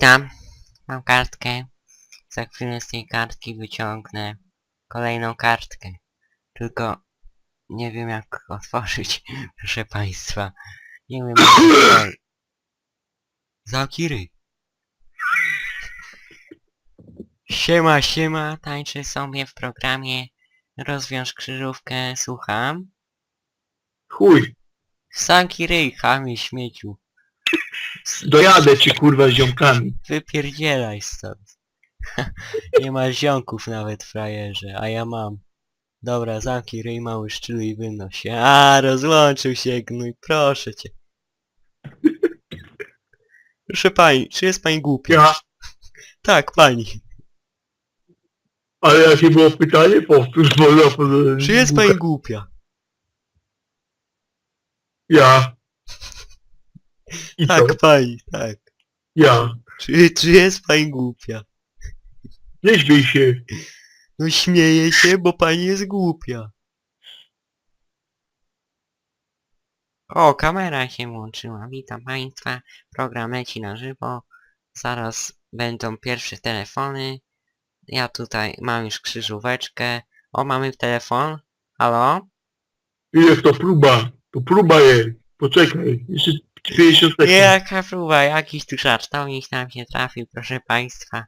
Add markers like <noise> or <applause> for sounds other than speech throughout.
Witam. Mam kartkę. Za chwilę z tej kartki wyciągnę kolejną kartkę. Tylko nie wiem jak otworzyć, <laughs> proszę państwa. Nie wiem jak. Zakiry. Siema, siema, tańczę sobie w programie Rozwiąż krzyżówkę, słucham. Chuj, Sanki ryj, chamie śmieciu. Dojadę ci kurwa z ziomkami. Wypierdzielaj stąd. <laughs> Nie ma ziomków nawet, frajerze, a ja mam. Dobra, zamknij ryj mały szczylu i wynoś się. A, rozłączył się gnój, proszę cię. Proszę pani, czy jest pani głupia? Ja, Tak, pani. ale jakie było pytanie? Powtórz, bo ja Czy jest pani głupia? Ja. I Tak, co? pani, tak. Ja. Czy, czy jest pani głupia? Nie śmiej się. No śmieję się, bo pani jest głupia. O, kamera się włączyła. Witam państwa. Program leci na żywo. Zaraz będą pierwsze telefony. Ja tutaj mam już krzyżóweczkę. O, mamy telefon. Halo? Ile to próba? To próba jest. Poczekaj. Jeszcze 50 sekund. Jaka próba, jakiś tu żartownik nam się trafił, proszę państwa.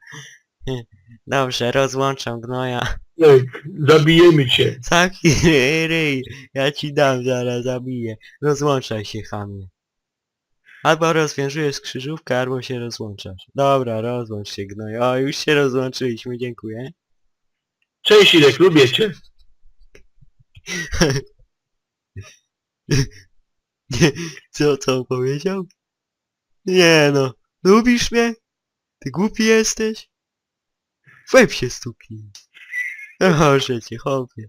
Dobrze, rozłączam gnoja. Tak, zabijemy cię. Taki <laughs> ryj, ja ci dam, zaraz zabiję. Rozłączaj się, chamie. Albo rozwiązujesz krzyżówkę, albo się rozłączasz. Dobra, rozłącz się, gnoj. O, już się rozłączyliśmy, dziękuję. Cześć Irek, lubię cię. <laughs> Co, co on powiedział? Nie no, lubisz mnie? Ty głupi jesteś? W łeb się stuknij. Proszę cię, chłopie.